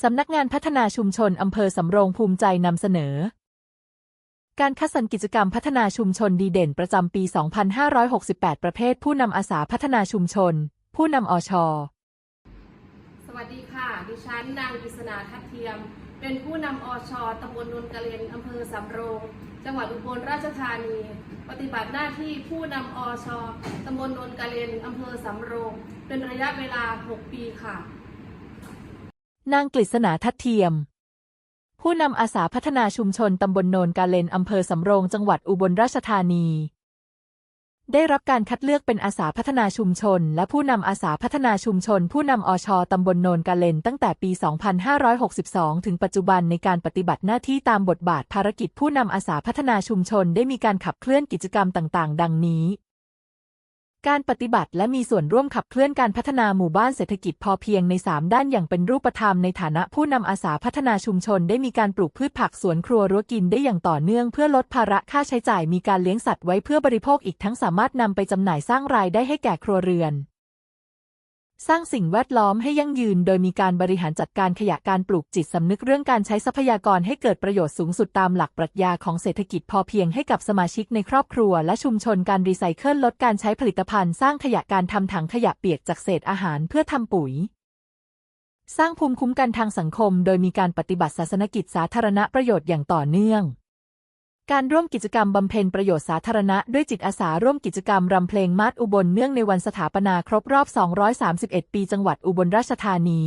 สำนักงานพัฒนาชุมชนอำเภอสำโรงภูมิใจนำเสนอ การคัดสรรกิจกรรมพัฒนาชุมชนดีเด่นประจำปี 2568 ประเภท ผู้นำอาสาพัฒนาชุมชน ผู้นำอช สวัสดีค่ะ ดิฉันนางกฤษณาทัดเทียม เป็นผู้นำอชตำบลนนกะเลนอำเภอสำโรง จังหวัดอุบลราชธานี ปฏิบัติหน้าที่ผู้นำอชตำบลนนกะเลนอำเภอสำโรง เป็นระยะเวลา 6 ปีค่ะ นางกฤษณาทัดเทียม ผู้นำอาสาพัฒนาชุมชนตำบลโนนกาเลนอำเภอสำโรงจังหวัดอุบลราชธานี ได้รับการคัดเลือกเป็นอาสาพัฒนาชุมชน และผู้นำอาสาพัฒนาชุมชน ผู้นำอชตำบลโนนกาเลนตั้งแต่ปี 2562 ถึงปัจจุบันในการปฏิบัติหน้าที่ตามบทบาทภารกิจผู้นำอาสาพัฒนาชุมชนได้มีการขับเคลื่อนกิจกรรมต่าง ๆ ดังนี้ การปฏิบัติและมีส่วนร่วมขับเคลื่อนการพัฒนาหมู่บ้านเศรษฐกิจพอเพียงใน 3 ด้านอย่างเป็นรูปธรรมในฐานะผู้นำอาสาพัฒนาชุมชนได้มีการปลูกพืชผักสวนครัวรั้วกินได้อย่างต่อเนื่องเพื่อลดภาระค่าใช้จ่ายมีการเลี้ยงสัตว์ไว้เพื่อบริโภคอีกทั้งสามารถนำไปจำหน่ายสร้างรายได้ให้แก่ครัวเรือน สร้างสิ่งแวดล้อมให้ยั่งยืน โดยมีการบริหารจัดการขยะการปลูกจิตสำนึกเรื่องการใช้ทรัพยากรให้เกิดประโยชน์สูงสุดตามหลักปรัชญาของเศรษฐกิจพอเพียงให้กับสมาชิกในครอบครัว และชุมชนการรีไซเคิลลดการใช้ผลิตภัณฑ์ สร้างขยะการทำถังขยะเปียกจากเศษอาหารเพื่อทำปุ๋ย สร้างภูมิคุ้มกันทางสังคม โดยมีการปฏิบัติศาสนกิจสาธารณประโยชน์อย่างต่อเนื่อง การร่วมกิจกรรมบำเพ็ญประโยชน์สาธารณะด้วยจิตอาสาร่วมกิจกรรมรำเพลงมาดอุบลเนื่องในวันสถาปนาครบรอบ 231 ปีจังหวัดอุบลราชธานี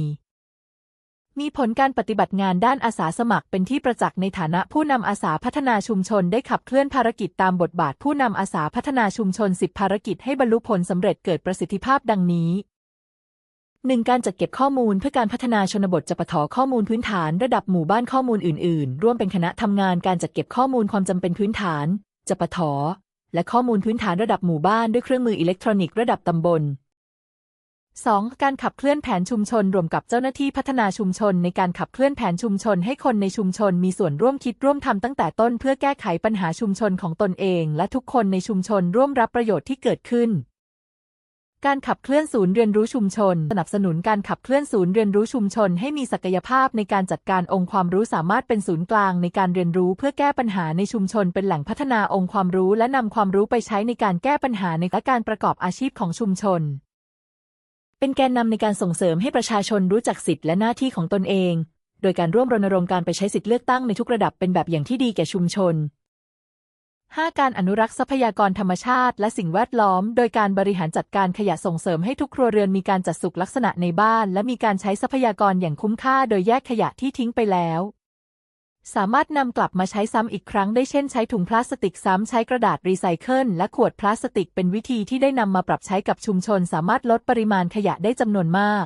มีผลการปฏิบัติงานด้านอาสาสมัครเป็นที่ประจักษ์ในฐานะผู้นำอาสาพัฒนาชุมชนได้ขับเคลื่อนภารกิจตามบทบาทผู้นำอาสาพัฒนาชุมชน 10 ภารกิจให้บรรลุผลสำเร็จเกิดประสิทธิภาพดังนี้ 1. การจัดเก็บข้อมูลเพื่อการพัฒนาชนบทจะปะถอข้อมูลพื้นฐานระดับหมู่บ้านข้อมูลอื่น ๆ ร่วมเป็นคณะทำงานการจัดเก็บข้อมูลความจำเป็นพื้นฐานจะปะถอและข้อมูลพื้นฐานระดับหมู่บ้านด้วยเครื่องมืออิเล็กทรอนิกส์ระดับตำบล 2. การขับเคลื่อนแผนชุมชนรวมกับเจ้าหน้าที่พัฒนาชุมชน ในการขับเคลื่อนแผนชุมชนให้คนในชุมชนมีส่วนร่วมคิดร่วมทำตั้งแต่ต้นเพื่อแก้ไขปัญหาชุมชนของตนเอง และทุกคนในชุมชนร่วมรับประโยชน์ที่เกิดขึ้น การขับเคลื่อนศูนย์เรียนรู้ชุมชน สนับสนุนการขับเคลื่อนศูนย์เรียนรู้ชุมชน ให้มีศักยภาพในการจัดการองค์ความรู้สามารถเป็นศูนย์กลางในการเรียนรู้เพื่อแก้ปัญหาในชุมชน เป็นแหล่งพัฒนาองค์ความรู้และนำความรู้ไปใช้ในการแก้ปัญหาในและการประกอบอาชีพของชุมชน เป็นแกนนำในการส่งเสริมให้ประชาชนรู้จักสิทธิและหน้าที่ของตนเอง โดยการร่วมรณรงค์การไปใช้สิทธิเลือกตั้งในทุกระดับเป็นแบบอย่างที่ดีแก่ชุมชน 5. การอนุรักษ์ทรัพยากรธรรมชาติและสิ่งแวดล้อม โดยการบริหารจัดการขยะส่งเสริมให้ทุกครัวเรือนมีการจัดสุขลักษณะในบ้าน และมีการใช้ทรัพยากรอย่างคุ้มค่าโดยแยกขยะที่ทิ้งไปแล้ว สามารถนำกลับมาใช้ซ้ำอีกครั้งได้เช่นใช้ถุงพลาสติกซ้ำใช้กระดาษรีไซเคิลและขวดพลาสติกเป็นวิธีที่ได้นำมาปรับใช้กับชุมชน สามารถลดปริมาณขยะได้จำนวนมาก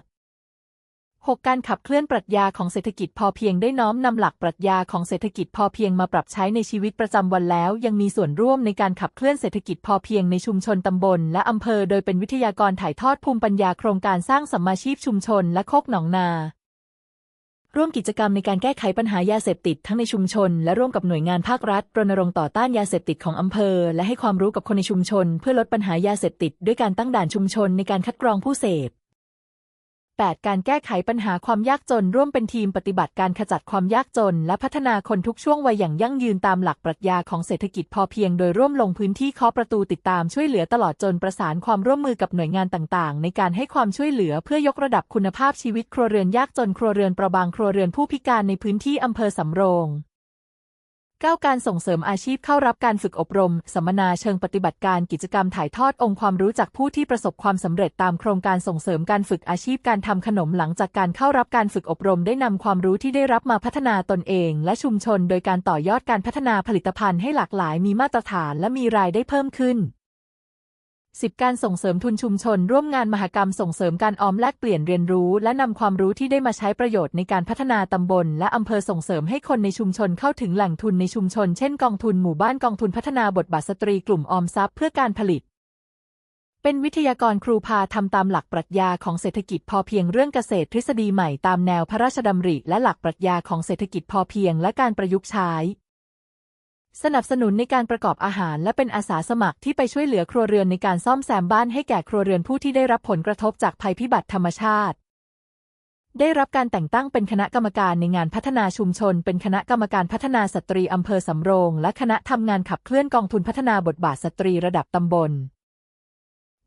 6. การขับเคลื่อนปรัชญาของเศรษฐกิจพอเพียงได้น้อมนำหลักปรัชญาของเศรษฐกิจพอเพียงมาปรับใช้ในชีวิตประจำวันแล้ว ยังมีส่วนร่วมในการขับเคลื่อนเศรษฐกิจพอเพียงในชุมชนตำบล และอำเภอ โดยเป็นวิทยากรถ่ายทอดภูมิปัญญาโครงการสร้างสัมมาชีพชุมชนและโคกหนองนา ร่วมกิจกรรมในการแก้ไขปัญหายาเสพติดทั้งในชุมชน และร่วมกับหน่วยงานภาครัฐรณรงค์ต่อต้านยาเสพติดของอำเภอ และให้ความรู้กับคนในชุมชน เพื่อลดปัญหายาเสพติด ด้วยการตั้งด่านชุมชนในการคัดกรองผู้เสพ 8. การแก้ไขปัญหาความยากจนร่วมเป็นทีมปฏิบัติการขจัดความยากจน และพัฒนาคนทุกช่วงวัยอย่างยั่งยืนตามหลักปรัชญาของเศรษฐกิจพอเพียงโดยร่วมลงพื้นที่เคาะประตูติดตามช่วยเหลือตลอดจนประสานความร่วมมือกับหน่วยงานต่างๆ ในการให้ความช่วยเหลือเพื่อยกระดับคุณภาพชีวิตครัวเรือนยากจนครัวเรือนประบางครัวเรือนผู้พิการในพื้นที่อำเภอสำโรง 9. การส่งเสริมอาชีพเข้ารับการฝึกอบรม สัมมนาเชิงปฏิบัติการกิจกรรมถ่ายทอดองค์ความรู้จากผู้ที่ประสบความสำเร็จตามโครงการส่งเสริมการฝึกอาชีพการทำขนมหลังจากการเข้ารับการฝึกอบรมได้นำความรู้ที่ได้รับมาพัฒนาตนเอง และชุมชน โดยการต่อยอดการพัฒนาผลิตภัณฑ์ให้หลากหลายมีมาตรฐานและมีรายได้เพิ่มขึ้น 10. การส่งเสริมทุนชุมชน ร่วมงานมหกรรมส่งเสริมการออมแลกเปลี่ยนเรียนรู้ และนำความรู้ที่ได้มาใช้ประโยชน์ในการพัฒนาตำบล และอำเภอส่งเสริมให้คนในชุมชนเข้าถึงแหล่งทุนในชุมชน เช่นกองทุนหมู่บ้านกองทุนพัฒนาบทบาทสตรีกลุ่มออมทรัพย์เพื่อการผลิต เป็นวิทยากรครูพาทำตามหลักปรัชญาของเศรษฐกิจพอเพียงเรื่องเกษตรทฤษฎีใหม่ตามแนวพระราชดำริ และหลักปรัชญาของเศรษฐกิจพอเพียง และการประยุกต์ใช้ สนับสนุนในการประกอบอาหารและเป็นอาสาสมัครที่ไปช่วยเหลือครัวเรือนในการซ่อมแซมบ้านให้แก่ครัวเรือนผู้ที่ได้รับผลกระทบจากภัยพิบัติธรรมชาติ ได้รับการแต่งตั้งเป็นคณะกรรมการในงานพัฒนาชุมชน เป็นคณะกรรมการพัฒนาสตรีอำเภอสำโรง และคณะทำงานขับเคลื่อนกองทุนพัฒนาบทบาทสตรีระดับตำบล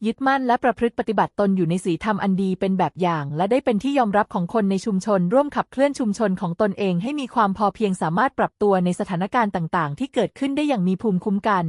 ยึดมั่นและประพฤติปฏิบัติตนอยู่ในศีลธรรมอันดีเป็นแบบอย่าง และได้เป็นที่ยอมรับของคนในชุมชน ร่วมขับเคลื่อนชุมชนของตนเองให้มีความพอเพียงสามารถปรับตัวในสถานการณ์ต่าง ๆ ที่เกิดขึ้นได้อย่างมีภูมิคุ้มกัน